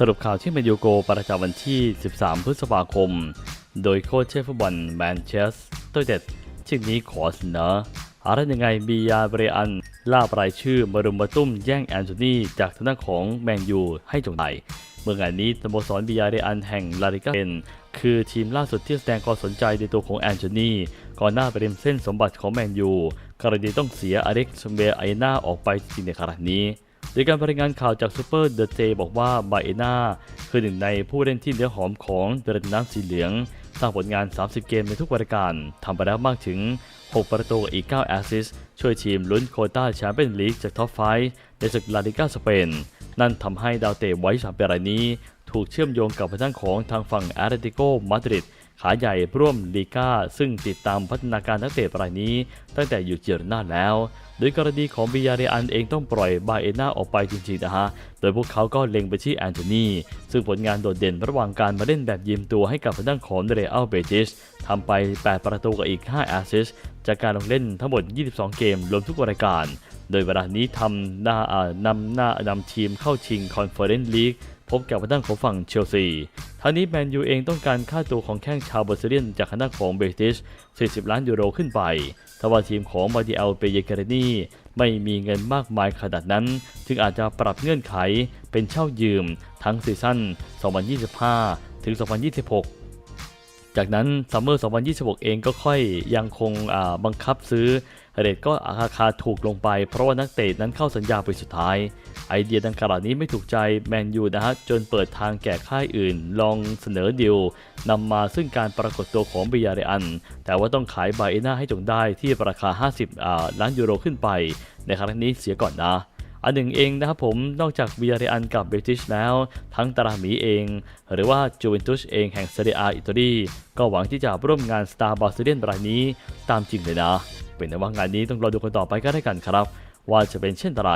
สรุปข่าวที่แมนยูโกประจำวันที่ 13 พฤษภาคม โดยโค้ชเชฟฟุตบอลแมนเชสเตอร์เด็ดชิ้นนี้ขอเสนออะไรยังไงบียาเบรอันล่าบรายชื่อมารุมมาตุ้มแย่งแอนโทนีจากทางด้านของแมนยูให้จงใจเมื่องานนี้สโมสรบียาเรอันแห่งลาลิกาเป็นคือทีมล่าสุดที่แสดงความสนใจในตัวของแอนโทนีก่อนหน้าไปริมเส้นสมบัติของแมนยูกรณีต้องเสียอเล็กซ์เบร์ไอนาออกไปจริงในขณะนี้ โดยการรายงานข่าวจากซูเปอร์เดอะเจบอกว่าไบเอนาคือหนึ่งในผู้เล่นที่เนื้อหอมของเดรนน้ำสีเหลือง สร้างผลงาน 30 เกมในทุกรายการทำไปแล้วมากถึง 6 ประตูกับอีก 9 แอสซิสช่วยทีมลุ้นโคต้าแชมเปี้ยนลีกจากท็อปไฟในศึกลาลิกาสเปน นั่นทำให้ดาวเตะไว้สามเปรายนี้ ถูกเชื่อมโยงกับทางของทางฝั่งแอตเลติโกมาดริดขาใหญ่ร่วมลีกาซึ่งติดตามพัฒนาการนักเตะรายนี้ ตั้งแต่อยู่เจอร์นาแล้ว โดยกรณีของบิยาเรอันเองต้องปล่อยบาเอน่าออกไปจริงๆนะฮะ โดยพวกเขาก็เล็งไปที่แอนโทนี ซึ่งผลงานโดดเด่นระหว่างการมาเล่นแบบยืมตัวให้กับทางด้านของเรอัลเบจิสทำไป 8 ประตูกับอีก 5 แอสซิสจากการลงเล่นทั้งหมด 22 เกมรวมทุกรายการ โดยเวลานี้ทำหน้านำหน้านำทีมเข้าชิงคอนเฟอเรนซ์ลีกพบกับทางด้านของฝั่งเชลซี ทั้งนี้แมนยูเองต้องการค่าตัวของแข้งชาวบราซิเลียนจากทางด้านของเบติช 40 ล้านยูโรขึ้นไปทว่าทีมของมาดิเอลเปเยเกเรนีไม่มีเงินมากมายขนาดนั้น จึงอาจจะปรับเงื่อนไขเป็นเช่ายืมทั้งซีซั่น 2025 ถึง 2026 จากนั้นซัมเมอร์ 2026 เองก็ค่อยยังคงบังคับซื้อเรทก็ราคาถูกลงไป เพราะว่านักเตะนั้นเข้าสัญญาไปสุดท้าย ไอเดียดังกล่าวนี้ไม่ถูกใจแมนยูนะฮะ จนเปิดทางแก่ค่ายอื่น ลองเสนอดิวนำมาซึ่งการปรากฏตัวของบิยาเรอัน แต่ว่าต้องขายไบเอน่าให้จงได้ที่ราคา 50 ล้านยูโรขึ้นไป ในครั้งนี้เสียก่อนนะ อันหนึ่งเองนะครับผมนอกจากบิยาเรอันกับเบติชแล้ว ทั้งตาราหมีเอง หรือว่าจูเวนตุสเองแห่งเซเรียอิตาลีก็หวังที่จะร่วมงานสตาร์บาซิเลียนรายนี้ตามจริงเลยนะ เป็นแต่ว่างานนี้ต้องรอดูกันต่อไปก็ได้กันครับ ว่าจะเป็นเช่นไร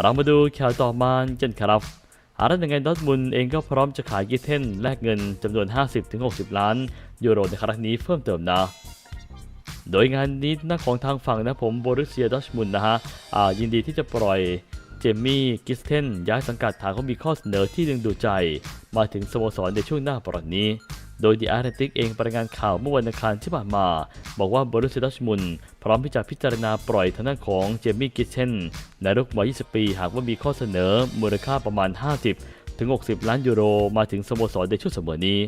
เรามาดูข่าวต่อมากันครับอารันยังไงดอร์ทมุนเองก็พร้อมจะขายกิเทนแลกเงินจำนวน 50-60 ล้านยูโรในครั้งนี้เพิ่มเติมนะ โดยงานนี้น้าของทางฝั่งนะผมโบรุสเซียดอชมุนนะฮะยินดีที่จะปล่อยเจมี่กิสเทนย้ายสังกัดทางเขามีข้อเสนอที่ดึงดูใจ มาถึงสโมสรในช่วงหน้าปรดนี้ โดยดีอาร์เ t ติกเองรายงานข่าวเมื่อวันอังคารที่ผ่านมา บอกว่าบรุสเซียดอชมุน พร้อมที่จะพิจารณาปล่อยทางด้านของเจมี่กิสเทนในรุ่นวัย 20 ปี หากว่ามีข้อเสนอมูลค่าประมาณ 50 ถึง 60 ล้านยูโร มาถึงสโมสรในช่วงเสมอนี้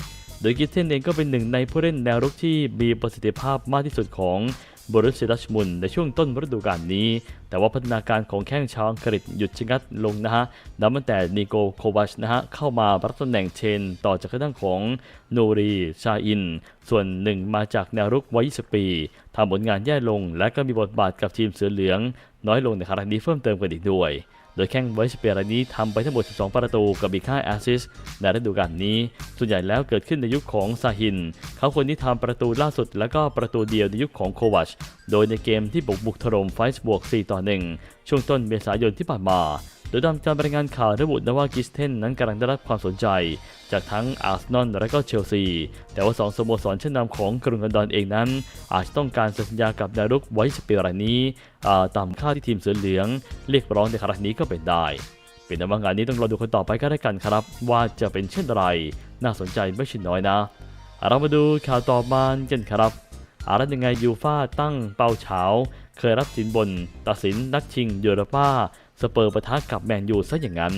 โดยกิเทนเองก็เป็นหนึ่งในผู้เล่นแนวรุกที่มีประสิทธิภาพมากที่สุดของบรุสเซดชมุนในช่วงต้นฤดูกาลนี้ แต่ว่าพัฒนาการของแข้งชาวอังกฤษหยุดชะงักลงนะฮะนับตั้งแต่นิโกโควัชนะฮะเข้ามารับตำแหน่งเชนต่อจากทางด้านของโนรีชาอิน ส่วนหนึ่งมาจากแนวรุกวัย 20 ปีทำผลงานแย่ลงและก็มีบทบาทกับทีมเสือเหลือง น้อยลงในครั้งนี้เพิ่มเติมกันอีกด้วย โดยแข้งไวสเปียรายนี้ทำไปทั้งหมด 12 ประตูกับอีก 5 แอสซิสในฤดูกาลนี้ ส่วนใหญ่แล้วเกิดขึ้นในยุคของซาฮิน เขาคนที่ทำประตูล่าสุดและก็ประตูเดียวในยุคของโควัช โดยในเกมที่บุกบุกถล่มไฟส์บวก 4 ต่อ 1 ช่วงต้นเมษายนที่ผ่านมา ดยตามการรายงานข่าวระบุนะว่ากิสเทนนั้นกำลังได้รับความสนใจจากทั้งอาร์เซนอลและก็เชลซี แต่ว่า 2สโมสรชั้นนำของกรุงลอนดอนเองนั้น อาจจะต้องการสัญญากับดารุกไว้สเปียรายนี้ตามค่าที่ทีมเสือเหลืองเรียกร้องในครั้งนี้ก็เป็นได้ เป็นแต่ว่างานนี้ต้องรอดูคนต่อไปก็ได้กันครับ ว่าจะเป็นเช่นไร น่าสนใจไม่ใช่น้อยนะ เรามาดูข่าวต่อมากันครับอารันยังไงยูฟ่าตั้งเป้าเฉาเคยรับสินบน ตัดสินนัดชิงยูโรป้า สเปอร์ปะทะกับแมนยูซะอย่างนั้น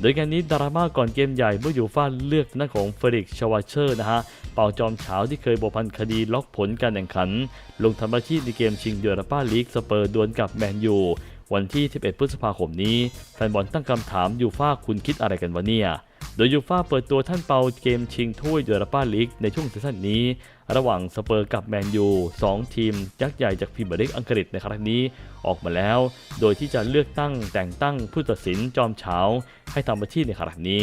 โดยงานนี้ดราม่าก่อนเกมใหญ่เมื่อยูฟ่าเลือกนักของเฟริกชวาเชอร์นะฮะ เป่าจอมเฉาที่เคยบวพันคดีล็อกผลการแข่งขัน ลงทำหน้าที่ในเกมชิงยูโรป้าลีกสเปอร์ดวลกับแมนยูวันที่ 11 พฤษภาคมนี้ แฟนบอลตั้งคำถามยูฟ่าคุณคิดอะไรกันวะเนี่ย โดยยูฟ่าเปิดตัวท่านเปาเกมชิงถ้วยยูโรปาลีกในช่วงซีซั่นนี้ ระหว่างสเปอร์กับแมนยูสองทีมยักษ์ใหญ่จากพรีเมียร์ลีกอังกฤษในครั้งนี้ออกมาแล้ว โดยที่จะเลือกตั้งแต่งตั้งผู้ตัดสินจอมเฉาให้ทำหน้าที่ในครั้งนี้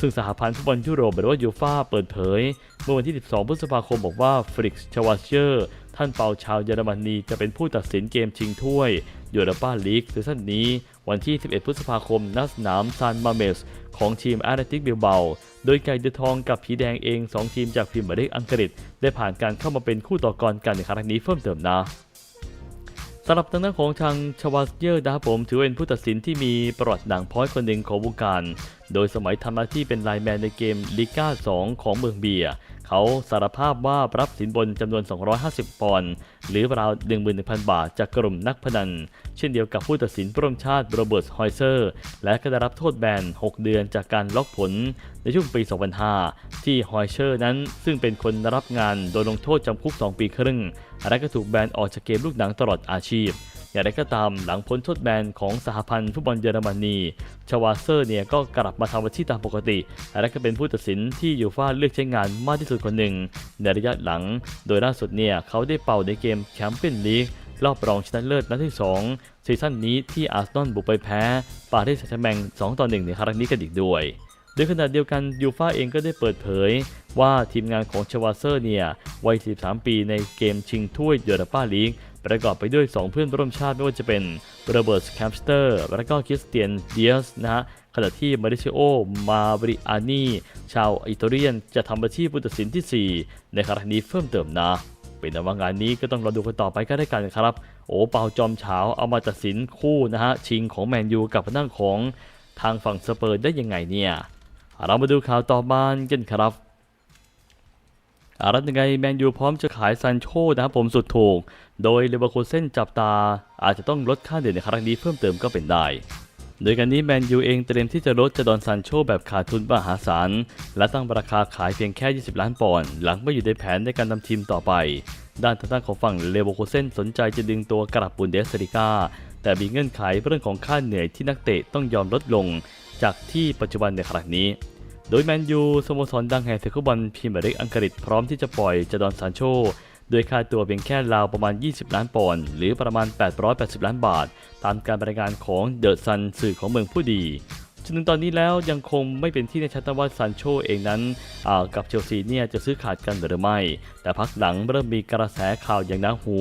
ซึ่งสหพันธ์ฟุตบอลยุโรปหรือว่ายูฟ่าเปิดเผย เมื่อวันที่ 12 พฤษภาคมบอกว่าฟริกชวาเชอร์ท่านเปาชาวเยอรมนีจะเป็นผู้ตัดสินเกมชิงถ้วยยูโรปาลีกซีซั่นนี้ วันที่ 11 พฤษภาคมณสนามซานมาเมสของทีมแอตเลติกบิลเบาโดยไก่เดือทองกับผีแดงเอง 2 ทีมจากพรีเมียร์ลีกอังกฤษ ได้ผ่านการเข้ามาเป็นคู่ต่อกรกันในครั้งนี้เพิ่มเติมนะสำหรับทางด้านของทางชวาสเยอร์นะครับผมถือเป็นผู้ตัดสินที่มีประวัติด่างพร้อยคนหนึ่งของวงการ โดยสมัยทำหน้าที่เป็นไลแมนในเกมลิก้า 2 ของเมืองเบีย เขาสารภาพว่ารับสินบนจำนวน 250 ปอนด์หรือราว 11,000 บาทจากกลุ่มนักพนัน เช่นเดียวกับผู้ตัดสินร่วมชาติโรเบิร์ตฮอยเซอร์ และก็ได้รับโทษแบน 6 เดือนจากการล็อกผลในช่วงปี 2005 ที่ฮอยเชอร์นั้นซึ่งเป็นคนรับงานโดยลงโทษจำคุก 2 ปีครึ่ง และก็ถูกแบนออกจากเกมลูกหนังตลอดอาชีพ อย่างไรก็ตามหลังพ้นโทษแบนของสหพันธ์ฟุตบอลเยอรมนี ชวาเซอร์เนี่ยก็กลับมาทำหน้าที่ตามปกติ และก็เป็นผู้ตัดสินที่ยูฟ่าเลือกใช้งานมากที่สุดคนหนึ่ง ในระยะหลัง โดยล่าสุดเนี่ยเขาได้เป่าในเกมแชมเปี้ยนลีกรอบรองชนะเลิศนัดที่ 2 ซีซั่นนี้ที่อาร์เซนอลบุกไปแพ้ ปารีสแซงต์แชแมง2ต่อ1ในครั้งนี้กันอีกด้วยโดยขณะเดียวกันยูฟ่าเองก็ได้เปิดเผย ว่าทีมงานของชวาเซอร์เนี่ยวัย43ปีในเกมชิงถ้วยยูโรปาลีก ประกอบไปด้วย 2 เพื่อนร่วมชาติไม่ว่าจะเป็นโรเบิร์ตแคมสเตอร์และก็คริสเตียนเดียสนะฮะขณะที่มาริเชโอ มาบริอานี ชาวอิตาเลียน จะทำอาชีพผู้ตัดสินที่ 4 ในครั้งนี้เพิ่มเติมนะ เป็นว่างานนี้ก็ต้องรอดูกันต่อไปก็ได้กันครับ โอ้เปาจอมเฉาเอามาตัดสินคู่นะฮะ ชิงของแมนยูกับทางด้านของทางฝั่งสเปอร์ได้ยังไงเนี่ย เรามาดูข่าวต่อมากันครับ รัตยังไงแมนยูพร้อมจะขายซันโชนะครับผมสุดถูก โดยเลเวอร์คูเซนจับตา อาจจะต้องลดค่าเดือนในครั้งนี้เพิ่มเติมก็เป็นได้โดยการนี้แมนยูเองเตรียมที่จะลดจดอนซันโชแบบขาดทุนมหาศาล และตั้งราคาขายเพียงแค่ 20 ล้านปอนด์หลังไม่อยู่ในแผนในการนำทีมต่อไป ด้านทางด้านของฝั่งเลเวอร์คูเซนสนใจจะดึงตัวกลับบุนเดสลิก้าแต่มีเงื่อนไขเรื่องของค่าเหนื่อยที่นักเตะต้องยอมลดลง จากที่ปัจจุบันในครั้งนี้ โดยแมนยูสโมสรดังแห่งศึกฟุตบอลพรีเมียร์ลีกอังกฤษพร้อมที่จะปล่อยจดอนซานโชโดยค่าตัวเพียงแค่ราวประมาณ 20 ล้านปอนด์หรือประมาณ 880 ล้านบาท ตามการรายงานของเดอะซันสื่อของเมืองผู้ดีจนถึงตอนนี้แล้วยังคงไม่เป็นที่แน่ชัดว่าซานโชเองนั้นกับเชลซีเนี่ยจะซื้อขาดกันหรือไม่ แต่พักหลังเริ่มมีกระแสข่าวอย่างน่าหู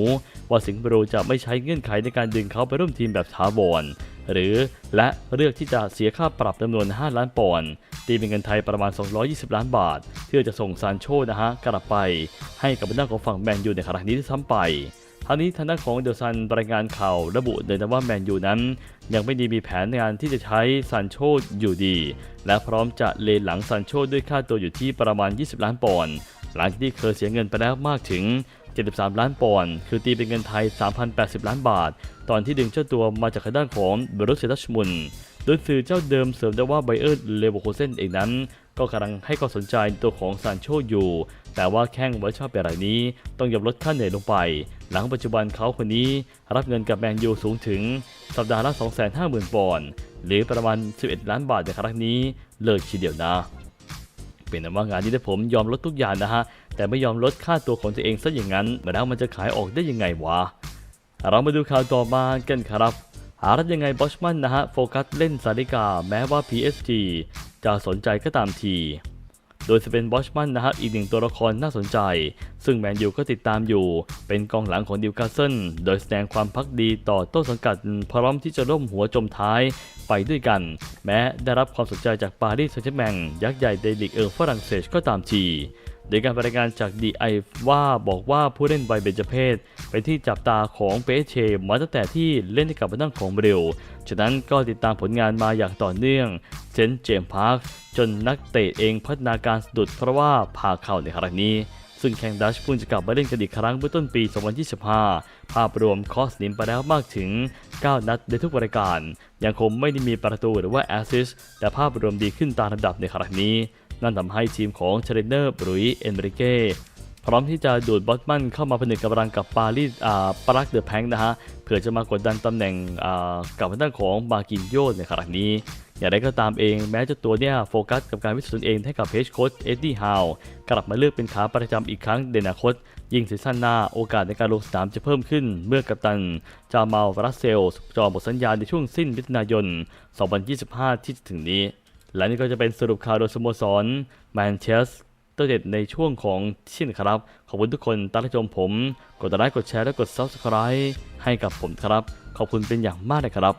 ว่าสิงห์บรูจะไม่ใช้เงื่อนไขในการดึงเขาไปร่วมทีมแบบถาวร หรือและเลือกที่จะเสียค่าปรับจำนวน 5 ล้านปอนด์ตีเป็นเงินไทยประมาณ 220 ล้านบาท เพื่อจะส่งซานโชนะฮะกลับไป ให้กับหน้าของฝั่งแมนยูในครั้งนี้ที่ซ้ำไปทางนี้ทางด้านของเดลซันรายงานข่าวระบุเลยนะว่าแมนยูนั้น ยังไม่ได้มีแผนในการที่จะใช้ซานโชอยู่ดี และพร้อมจะเลนหลังซานโชด้วยค่าตัวอยู่ที่ประมาณ 20 ล้านปอนด์หลังจากที่เคยเสียเงินไปแล้วมากถึง 73 ล้านปอนด์ คือตีเป็นเงินไทย 3,080 ล้านบาท ตอนที่ดึงเจ้าตัวมาจากทางด้านของเบรุสเซดัชมุน โดยสื่อเจ้าเดิมเสริมได้ว่าไบเออร์เลเวอร์โคเซนเองนั้น ก็กำลังให้ความสนใจตัวของซานโชอยู่ แต่ว่าแข้งไว้ชอบแบบรายนี้ ต้องยอมลดค่าเหนื่อยลงไป หลังปัจจุบันเขาคนนี้รับเงินกับแมนยูสูงถึงสัปดาห์ละ 250,000 ปอนด์ หรือประมาณ 11 ล้านบาทในครั้งนี้ เลิกทีเดียวนะ เป็นแต่ว่างานนี้ถ้าผมยอมลดทุกอย่างนะฮะ แต่ไม่ยอมลดค่าตัวของตัวเองซะอย่างนั้นแล้วมันจะขายออกได้ยังไงวะ เรามาดูข่าวต่อมากันครับหารัดยังไงบอชมันนะฮะ โฟกัสเล่นซาริกา แม้ว่า PSG จะสนใจก็ตามที โดยสเปนบอชมันนะฮะอีกหนึ่งตัวละครน่าสนใจ ซึ่งแมนยูก็ติดตามอยู่ เป็นกองหลังของดิวคาสเซิลโดยแสดงความพักดีต่อต้นสังกัดพร้อมที่จะร่วมหัวจมท้ายไปด้วยกัน แม้ได้รับความสนใจจากปารีสแซงต์แชร์แมงยักษ์ใหญ่ในลีกเอิงฝรั่งเศสก็ตามที โดยการรายงานจากดีไอว่าบอกว่าผู้เล่นวัยเบญจเพศเป็นที่จับตาของเปเชมาตั้งแต่ที่เล่นให้กับทางด้านของเบรลฉะนั้นก็ติดตามผลงานมาอย่างต่อเนื่องเซนเจมพาร์คจนนักเตะเองพัฒนาการสะดุดเพราะว่าพาเข้าในครั้งนี้ ซึ่งแข่งดัชพุ่งจะกลับมาเล่นกันอีกครั้งเมื่อต้นปี 2025 ภาพรวมคอสนิมไปแล้วมากถึง 9 นัดในทุกรายการ ยังคงไม่ได้มีประตูหรือว่าแอสซิสต์แต่ภาพรวมดีขึ้นตามลำดับในครั้งนี้ นั่นทำให้ทีมของเชเรนเนอร์บรุยเอนริเก้พร้อมที่จะดูดบอสมันเข้ามาผนึกกำลังกับปารีสอ่าปารักเดอะแพงนะฮะเพื่อจะมากดดันตำแหน่งอ่ากับทางด้านของมากินโยในครั้งนี้ อย่างไรก็ตามเองแม้จ้าตัวเนี่ยโฟกัสกับการวิสูจน์ตนเองให้กับเพจโค้ชเอ็ดดี้ฮาวกลับมาเลือกเป็นขาประจำอีกครั้งในอนาคต ยิ่งซีซั่นหน้าโอกาสในการลงสนามจะเพิ่มขึ้น เมื่อกัปตัน จามาลรัสเซลจอหมดสัญญาในช่วงสิ้นมิถุนายน 2025 ที่จะถึงนี้ และนี่ก็จะเป็นสรุปข่าวโดยสโมสรแมนเชสเตอร์เด็ดในช่วงของเช่นครับ ขอบคุณทุกคนตามรับชมผม กดไลค์กดแชร์และกด Subscribe ให้กับผมครับ ขอบคุณเป็นอย่างมากเลยครับ